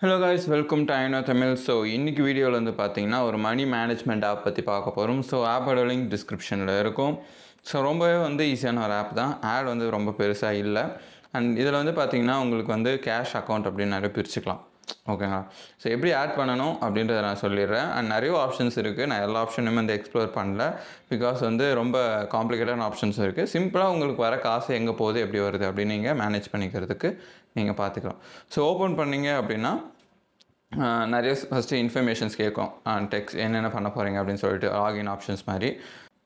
Hello guys welcome to ஐனோ Tamil so இன்றைக்கி வீடியோவில் வந்து பார்த்தீங்கன்னா ஒரு மணி மேனேஜ்மெண்ட் ஆப் பற்றி பார்க்க போகிறோம் ஸோ ஆப்போட லிங்க் டிஸ்கிரிப்ஷனில் இருக்கும். ஸோ ரொம்பவே வந்து ஈஸியான ஒரு ஆப் தான். ஆட் வந்து ரொம்ப பெருசாக இல்லை. அண்ட் இதில் வந்து பார்த்தீங்கன்னா உங்களுக்கு வந்து கேஷ் அக்கௌண்ட் அப்படின்னு நிறைய பிரிச்சுக்கலாம். ஓகேங்களா ஸோ எப்படி ஆட் பண்ணணும் அப்படின்றத நான் சொல்லிடுறேன். அண்ட் நிறைய ஆப்ஷன்ஸ் இருக்குது நான் எல்லா ஆப்ஷனுமே வந்து எக்ஸ்ப்ளோர் பண்ணல. பிகாஸ் வந்து ரொம்ப காம்ப்ளிகேட்டான ஆப்ஷன்ஸ் இருக்குது சிம்பிளாக உங்களுக்கு வர காசு எங்கே போகுது எப்படி வருது அப்படின்னு நீங்கள் மேனேஜ் பண்ணிக்கிறதுக்கு நீங்கள் பார்த்துக்கலாம் ஸோ ஓப்பன் பண்ணீங்க அப்படின்னா நிறைய ஃபஸ்ட்டு இன்ஃபர்மேஷன்ஸ் கேட்கும். டெக்ஸ்ட் என்னென்ன பண்ண போகிறீங்க அப்படின்னு சொல்லிட்டு லாகின் ஆப்ஷன்ஸ் மாதிரி.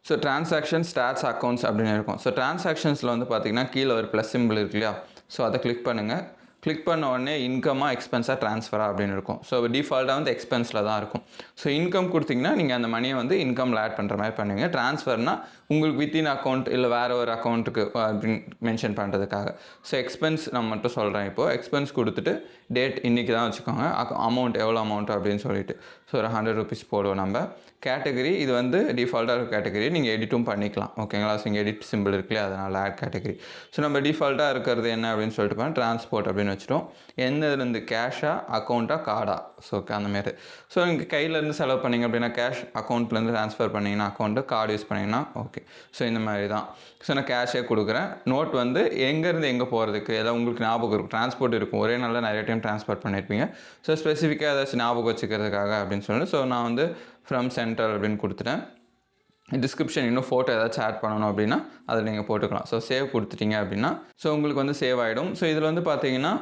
ஸோ டிரான்சாக்ஷன் ஸ்டாட்ஸ் அக்கௌண்ட்ஸ் அப்படின்னு இருக்கும். ஸோ டிரான்சாக்ஷன்ஸில் வந்து பார்த்தீங்கன்னா கீழே ஒரு ப்ளஸ் சிம்பிள் இருக்கு இல்லையா? ஸோ அதை கிளிக் பண்ணுங்கள் கிளிக் பண்ண உடனே இன்கமாக எக்ஸ்பென்ஸாக ட்ரான்ஸ்ஃபராக அப்படின்னு இருக்கும். ஸோ டிஃபால்ட்டாக வந்து எக்ஸ்பென்ஸில் தான் இருக்கும். ஸோ இன்கம் கொடுத்தீங்கன்னா நீங்கள் அந்த மணியை வந்து இன்கமில் ஆட் பண்ணுற மாதிரி பண்ணுவீங்க ட்ரான்ஸ்ஃபர்னா உங்களுக்கு வித்தின் அக்கௌண்ட் இல்லை வேறு ஒரு அக்கௌண்ட்டுக்கு அப்படின்னு மென்ஷன் பண்ணுறதுக்காக ஸோ எக்ஸ்பென்ஸ் நான் மட்டும் சொல்கிறேன் இப்போது எக்ஸ்பென்ஸ் கொடுத்துட்டு டேட் இன்றைக்கி தான் வச்சுக்கோங்க. அமௌண்ட் எவ்வளோ அமௌண்ட் அப்படின்னு சொல்லிட்டு. ஸோ ஒரு ஹண்ட்ரட் ருபீஸ் போடுவோம் நம்ம. கேட்டகரி இது வந்து டிஃபால்ட்டாக இருக்க கேட்டகரி நீங்கள் எடிட்டும் பண்ணிக்கலாம். ஓகேங்களா ஸோ இங்கே எடிட் சிம்பிள் இருக்குல்லையே அதனால் ஆட் கேட்டகரி ஸோ நம்ம டிஃபால்ட்டாக இருக்கிறது என்ன அப்படின்னு சொல்லிட்டு பண்ண ட்ரான்ஸ்போர்ட் அப்படின்னு வச்சிட்டோம். எந்ததுலேருந்து கேஷாக அக்கௌண்ட்டாக கார்டா ஸோ ஓகே அந்தமாரி ஸோ நீங்கள் கையிலேருந்து செலவு பண்ணீங்க அப்படின்னா கேஷ் அக்கௌண்ட்லேருந்து ட்ரான்ஸ்ஃபர் பண்ணிங்கன்னா அக்கௌண்ட்டு கார்டு யூஸ் பண்ணிங்கன்னா ஓகே ஸோ இந்த மாதிரி தான். ஸோ நான் கேஷே கொடுக்குறேன். நோட் வந்து எங்கேருந்து எங்கே போகிறதுக்கு? ஏதாவது உங்களுக்கு ஞாபகம் இருக்கும். டிரான்ஸ்போர்ட் இருக்கும். ஒரே நாளில் நிறைய டைம் ட்ரான்ஸ்போர்ட் பண்ணியிருப்பீங்க. ஸோ ஸ்பெசிஃபிக்காக ஏதாச்சும் ஞாபகம் வச்சுக்கிறதுக்காக அப்படின்னு சொல்லிட்டு ஸோ நான் வந்து ஃப்ரம் சென்டர் அப்படின்னு கொடுத்துட்டேன். டிஸ்கிரிப்ஷன் இன்னும் ஃபோட்டோ ஏதாச்சும் ஆட் பண்ணணும் அப்படின்னா அதில் நீங்கள் போட்டுக்கலாம். ஸோ சேவ் கொடுத்துட்டீங்க அப்படின்னா ஸோ உங்களுக்கு வந்து சேவ் ஆகிடும் ஸோ இதில் வந்து பார்த்தீங்கன்னா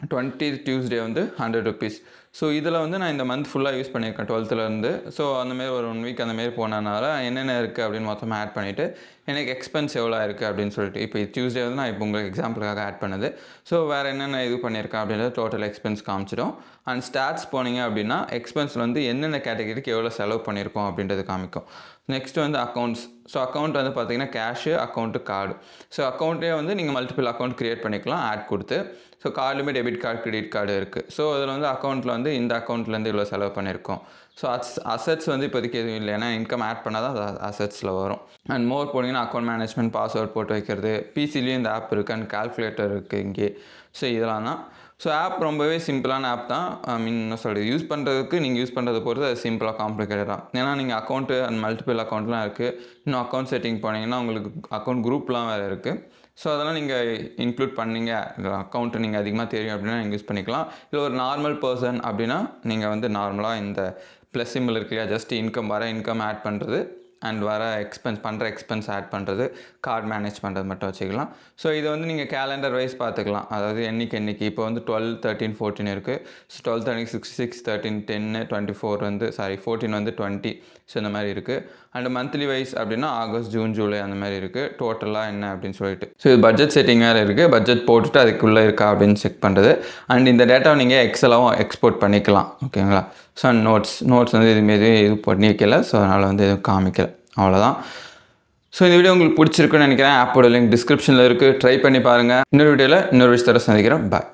டுவெண்ட்டி டியூஸ்டே வந்து ஹண்ட்ரட் ருபீஸ் ஸோ இதில் வந்து நான் இந்த மந்த் ஃபுல்லாக யூஸ் பண்ணியிருக்கேன் டுவெல்த்துலேருந்து ஸோ அந்தமாரி ஒரு ஒன் வீக் அந்தமாரி போனதுனால என்னென்ன இருக்குது அப்படின்னு மொத்தமாக ஆட் பண்ணிவிட்டு எனக்கு எக்ஸ்பென்ஸ் எவ்வளோ இருக்குது அப்படின்னு சொல்லிட்டு இப்போ டியூஸ்டே வந்து நான் இப்போ உங்களுக்கு எக்ஸாம்பிளுக்காக ஆட் பண்ணுது. ஸோ வேறு என்னென்ன இது பண்ணியிருக்கேன் அப்படின்றது டோட்டல் எக்ஸ்பென்ஸ் காமிச்சிடும். அண்ட் ஸ்டாட்ஸ் போனீங்க அப்படின்னா எக்ஸ்பென்ஸில் வந்து என்னென்ன கேட்டகரிக்கு எவ்வளோ செலவு பண்ணியிருக்கோம் அப்படின்றது காமிக்கும். நெக்ஸ்ட் வந்து அக்கௌண்ட்ஸ் ஸோ அக்கௌண்ட் வந்து பார்த்தீங்கன்னா கேஷு அக்கௌண்ட்டு கார்டு ஸோ அக்கௌண்ட்டே வந்து நீங்கள் மல்டிபிள் அக்கௌண்ட் க்ரியேட் பண்ணிக்கலாம் ஆட் கொடுத்து. ஸோ கார்டுமே டெபிட் கார்டு கிரெடிட் கார்டு இருக்குது ஸோ அதில் வந்து அக்கௌண்ட்டில் வந்து இந்த அக்கௌண்ட்லேருந்து இவ்வளோ செலவு பண்ணியிருக்கோம் ஸோ அஸ் அசட்ஸ் வந்து இப்போதைக்கு எதுவும் இல்லை. ஏன்னா இன்கம் ஆட் பண்ணால் தான் அது அசட்ஸில் வரும். அண்ட் மோர் போனீங்கன்னா அக்கௌண்ட் மேனேஜ்மெண்ட் பாஸ்வேர்ட் போட்டு வைக்கிறது. பிசிலையும் இந்த ஆப் இருக்குது அண்ட் கால்குலேட்டர் இருக்குது இங்கே. ஸோ இதெல்லாம் தான் ஸோ ஆப் ரொம்பவே சிம்பிளான ஆப் தான். ஐ மீன் என்ன சொல்கிறது யூஸ் பண்ணுறதுக்கு நீங்கள் யூஸ் பண்ணுறது பொறுத்து அது சிம்பிளாக காம்ப்ளிகேட்டடாக ஏன்னா நீங்கள் அக்கௌண்ட்டு அண்ட் மல்டிபிள் அக்கௌண்ட்லாம் இருக்குது இன்னும் அக்கௌண்ட் செட்டிங் போனீங்கன்னா உங்களுக்கு அக்கௌண்ட் குரூப்லாம் வேறு இருக்குது ஸோ அதெல்லாம் நீங்கள் இன்க்ளூட் பண்ணீங்க. அக்கௌண்ட்டு நீங்கள் அதிகமாக தெரியும் அப்படின்னா நீங்கள் யூஸ் பண்ணிக்கலாம். இல்லை ஒரு நார்மல் பர்சன் அப்படின்னா நீங்கள் வந்து நார்மலாக இந்த ப்ளஸ் சிம்பிள் இருக்கு இல்லையா? ஜஸ்ட் இன்கம் வர இன்கம் ஆட் பண்ணுறது அண்ட் வர எக்ஸ்பென்ஸ் பண்ணுற எக்ஸ்பென்ஸ் ஆட் பண்ணுறது கார்டு மேனேஜ் பண்ணுறது மட்டும் வச்சுக்கலாம். ஸோ இதை வந்து நீங்கள் கேலண்டர் வைஸ் பார்த்துக்கலாம். அதாவது என்னைக்கு என்றைக்கு இப்போ வந்து டுவெல் தேர்ட்டின் ஃபோர்டீன் இருக்குது so twelve thirty six six thirteen டென்னு டுவெண்ட்டி ஃபோர் வந்து சாரி ஃபோர்டீன் வந்து டுவெண்ட்டி ஸோ இந்த மாதிரி இருக்குது அண்ட் மந்த்லி வைஸ் அப்படின்னா ஆகஸ்ட் ஜூன் ஜூலை அந்த மாதிரி இருக்குது டோட்டலாக என்ன அப்படின்னு சொல்லிட்டு. ஸோ இது பட்ஜெட் செட்டிங் வேறு இருக்குது பட்ஜெட் போட்டுட்டு அதுக்குள்ளே இருக்கா அப்படின்னு செக் பண்ணுறது அண்ட் இந்த டேட்டாவை நீங்கள் எக்ஸலாகவும் எக்ஸ்போர்ட் பண்ணிக்கலாம். ஓகேங்களா ஸோ நோட்ஸ் நோட்ஸ் வந்து இதுமாரி எதுவும் இது ஸோ அதனால் வந்து எதுவும் காமிக்கல. அவ்வளோதான் ஸோ இந்த வீடியோ உங்களுக்கு பிடிச்சிருக்குன்னு நினைக்கிறேன். ஆப்போட லிங்க் டிஸ்கிரிப்ஷனில் இருக்குது ட்ரை பண்ணி பாருங்கள் இன்னொரு வீடியோவில் இன்னொரு விஷயத்தோட சந்திக்கிறேன் பாய்